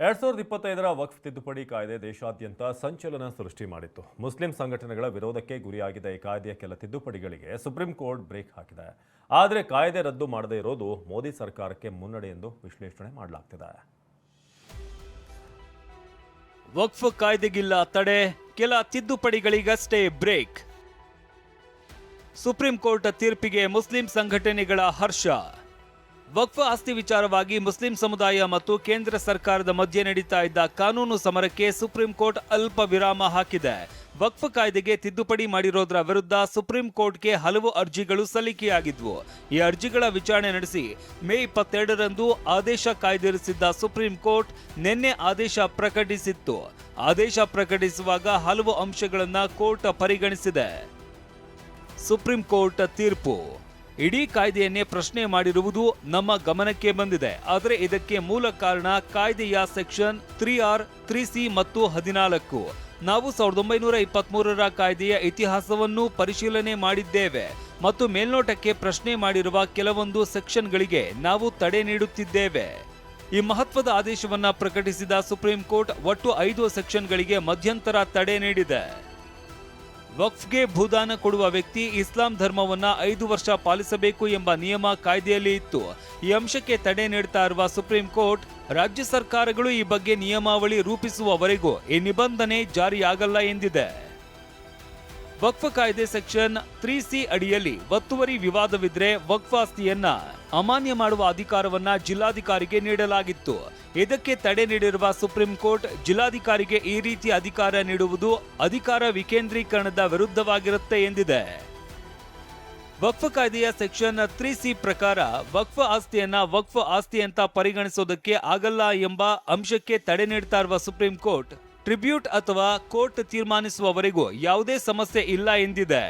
ಎರಡ್ ಸಾವಿರದ ಇಪ್ಪತ್ತೈದರ ವಕ್ಫ್ ತಿದ್ದುಪಡಿ ಕಾಯ್ದೆ ದೇಶಾದ್ಯಂತ ಸಂಚಲನ ಸೃಷ್ಟಿ ಮಾಡಿತ್ತು. ಮುಸ್ಲಿಂ ಸಂಘಟನೆಗಳ ವಿರೋಧಕ್ಕೆ ಗುರಿಯಾಗಿದ್ದ ಈ ಕಾಯ್ದೆಯ ಕೆಲ ತಿದ್ದುಪಡಿಗಳಿಗೆ ಸುಪ್ರೀಂ ಕೋರ್ಟ್ ಬ್ರೇಕ್ ಹಾಕಿದೆ. ಆದರೆ ಕಾಯ್ದೆ ರದ್ದು ಮಾಡದೇ ಇರೋದು ಮೋದಿ ಸರ್ಕಾರಕ್ಕೆ ಮುನ್ನಡೆ ಎಂದು ವಿಶ್ಲೇಷಣೆ ಮಾಡಲಾಗ್ತಿದೆ. ವಕ್ಫ್ ಕಾಯ್ದೆಗಿಲ್ಲ ತಡೆ, ಕೆಲ ತಿದ್ದುಪಡಿಗಳಿಗಷ್ಟೇ ಬ್ರೇಕ್. ಸುಪ್ರೀಂ ಕೋರ್ಟ್ ತೀರ್ಪಿಗೆ ಮುಸ್ಲಿಂ ಸಂಘಟನೆಗಳ ಹರ್ಷ. ವಕ್ಫ್ ಆಸ್ತಿ ವಿಚಾರವಾಗಿ ಮುಸ್ಲಿಂ ಸಮುದಾಯ ಮತ್ತು ಕೇಂದ್ರ ಸರ್ಕಾರದ ಮಧ್ಯೆ ನಡೀತಾ ಇದ್ದ ಕಾನೂನು ಸಮರಕ್ಕೆ ಸುಪ್ರೀಂ ಕೋರ್ಟ್ ಅಲ್ಪ ವಿರಾಮ ಹಾಕಿದೆ. ವಕ್ಫ್ ಕಾಯ್ದೆಗೆ ತಿದ್ದುಪಡಿ ಮಾಡಿರೋದರ ವಿರುದ್ಧ ಸುಪ್ರೀಂ ಕೋರ್ಟ್ಗೆ ಹಲವು ಅರ್ಜಿಗಳು ಸಲ್ಲಿಕೆಯಾಗಿದ್ವು. ಈ ಅರ್ಜಿಗಳ ವಿಚಾರಣೆ ನಡೆಸಿ ಮೇ ಇಪ್ಪತ್ತೆರಡರಂದು ಆದೇಶ ಕಾಯ್ದಿರಿಸಿದ್ದ ಸುಪ್ರೀಂ ಕೋರ್ಟ್ ನಿನ್ನೆ ಆದೇಶ ಪ್ರಕಟಿಸಿತ್ತು. ಆದೇಶ ಪ್ರಕಟಿಸುವಾಗ ಹಲವು ಅಂಶಗಳನ್ನು ಕೋರ್ಟ್ ಪರಿಗಣಿಸಿದೆ. ಸುಪ್ರೀಂ ಕೋರ್ಟ್ ತೀರ್ಪು. ಇಡೀ ಕಾಯ್ದೆಯನ್ನೇ ಪ್ರಶ್ನೆ ಮಾಡಿರುವುದು ನಮ್ಮ ಗಮನಕ್ಕೆ ಬಂದಿದೆ. ಆದರೆ ಇದಕ್ಕೆ ಮೂಲ ಕಾರಣ ಕಾಯ್ದೆಯ section three R, three C ಮತ್ತು ಹದಿನಾಲ್ಕು. ನಾವು ಸಾವಿರದ ಒಂಬೈನೂರ ಇಪ್ಪತ್ಮೂರರ ಕಾಯ್ದೆಯ ಇತಿಹಾಸವನ್ನು ಪರಿಶೀಲನೆ ಮಾಡಿದ್ದೇವೆ ಮತ್ತು ಮೇಲ್ನೋಟಕ್ಕೆ ಪ್ರಶ್ನೆ ಮಾಡಿರುವ ಕೆಲವೊಂದು ಸೆಕ್ಷನ್ಗಳಿಗೆ ನಾವು ತಡೆ ನೀಡುತ್ತಿದ್ದೇವೆ. ಈ ಮಹತ್ವದ ಆದೇಶವನ್ನು ಪ್ರಕಟಿಸಿದ ಸುಪ್ರೀಂ ಕೋರ್ಟ್ ಒಟ್ಟು ಐದು ಸೆಕ್ಷನ್ಗಳಿಗೆ ಮಧ್ಯಂತರ ತಡೆ ನೀಡಿದೆ. ವಕ್ಫ್ಗೆ ಭೂದಾನ ಕೊಡುವ ವ್ಯಕ್ತಿ ಇಸ್ಲಾಂ ಧರ್ಮವನ್ನ ಐದು ವರ್ಷ ಪಾಲಿಸಬೇಕು ಎಂಬ ನಿಯಮ ಕಾಯ್ದೆಯಲ್ಲಿ ಇತ್ತು. ಈ ಅಂಶಕ್ಕೆ ತಡೆ ನೀಡುತ್ತಾ ಇರುವ ಸುಪ್ರೀಂ ಕೋರ್ಟ್, ರಾಜ್ಯ ಸರ್ಕಾರಗಳು ಈ ಬಗ್ಗೆ ನಿಯಮಾವಳಿ ರೂಪಿಸುವವರೆಗೂ ಈ ನಿಬಂಧನೆ ಜಾರಿಯಾಗಲ್ಲ ಎಂದಿದೆ. ವಕ್ಫ್ ಕಾಯ್ದೆ ಸೆಕ್ಷನ್ ತ್ರೀ ಸಿ ಅಡಿಯಲ್ಲಿ ಒತ್ತುವರಿ ವಿವಾದವಿದ್ರೆ ವಕ್ಫ್ ಆಸ್ತಿಯನ್ನ ಅಮಾನ್ಯ ಮಾಡುವ ಅಧಿಕಾರವನ್ನ ಜಿಲ್ಲಾಧಿಕಾರಿಗೆ ನೀಡಲಾಗಿತ್ತು. ಇದಕ್ಕೆ ತಡೆ ನೀಡಿರುವ ಸುಪ್ರೀಂ ಕೋರ್ಟ್, ಜಿಲ್ಲಾಧಿಕಾರಿಗೆ ಈ ರೀತಿ ಅಧಿಕಾರ ನೀಡುವುದು ಅಧಿಕಾರ ವಿಕೇಂದ್ರೀಕರಣದ ವಿರುದ್ಧವಾಗಿರುತ್ತೆ ಎಂದಿದೆ. ವಕ್ಫ್ ಕಾಯ್ದೆಯ ಸೆಕ್ಷನ್ ತ್ರೀ ಸಿ ಪ್ರಕಾರ ವಕ್ಫ್ ಆಸ್ತಿಯನ್ನ ವಕ್ಫ್ ಆಸ್ತಿ ಅಂತ ಪರಿಗಣಿಸೋದಕ್ಕೆ ಆಗಲ್ಲ ಎಂಬ ಅಂಶಕ್ಕೆ ತಡೆ ನೀಡ್ತಾ ಇರುವ ಸುಪ್ರೀಂ ಕೋರ್ಟ್, ಟ್ರಿಬ್ಯೂಟ್ ಅಥವಾ ಕೋರ್ಟ್ ತೀರ್ಮಾನಿಸುವವರೆಗೂ ಯಾವುದೇ ಸಮಸ್ಯೆ ಇಲ್ಲ ಎಂದಿದೆ.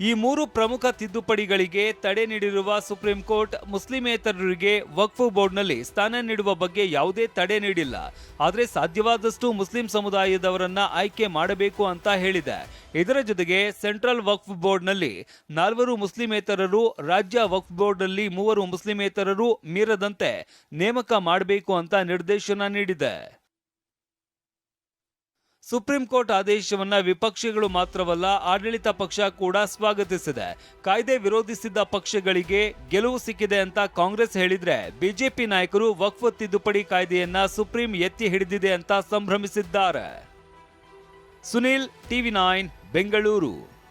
ಈ ಮೂರು ಪ್ರಮುಖ ತಿದ್ದುಪಡಿಗಳಿಗೆ ತಡೆ ನೀಡಿರುವ ಸುಪ್ರೀಂ ಕೋರ್ಟ್ ಮುಸ್ಲಿಮೇತರರಿಗೆ ವಕ್ಫ್ ಬೋರ್ಡ್ನಲ್ಲಿ ಸ್ಥಾನ ನೀಡುವ ಬಗ್ಗೆ ಯಾವುದೇ ತಡೆ ನೀಡಿಲ್ಲ. ಆದರೆ ಸಾಧ್ಯವಾದಷ್ಟು ಮುಸ್ಲಿಂ ಸಮುದಾಯದವರನ್ನ ಆಯ್ಕೆ ಮಾಡಬೇಕು ಅಂತ ಹೇಳಿದೆ. ಇದರ ಜೊತೆಗೆ ಸೆಂಟ್ರಲ್ ವಕ್ಫ್ ಬೋರ್ಡ್ನಲ್ಲಿ ನಾಲ್ವರು ಮುಸ್ಲಿಮೇತರರು, ರಾಜ್ಯ ವಕ್ಫ್ ಬೋರ್ಡ್ನಲ್ಲಿ ಮೂವರು ಮುಸ್ಲಿಮೇತರರು ಮೀರದಂತೆ ನೇಮಕ ಮಾಡಬೇಕು ಅಂತ ನಿರ್ದೇಶನ ನೀಡಿದೆ. ಸುಪ್ರೀಂ ಕೋರ್ಟ್ ಆದೇಶವನ್ನ ವಿಪಕ್ಷಗಳು ಮಾತ್ರವಲ್ಲ, ಆಡಳಿತ ಪಕ್ಷ ಕೂಡ ಸ್ವಾಗತಿಸಿದೆ. ಕಾಯ್ದೆ ವಿರೋಧಿಸಿದ್ದ ಪಕ್ಷಗಳಿಗೆ ಗೆಲುವು ಸಿಕ್ಕಿದೆ ಅಂತ ಕಾಂಗ್ರೆಸ್ ಹೇಳಿದ್ರೆ ಬಿಜೆಪಿ ನಾಯಕರು ವಕ್ಫ್ ತಿದ್ದುಪಡಿ ಕಾಯ್ದೆಯನ್ನ ಸುಪ್ರೀಂ ಎತ್ತಿ ಹಿಡಿದಿದೆ ಅಂತ ಸಂಭ್ರಮಿಸಿದ್ದಾರೆ. Sunil, TV nine, Bengaluru.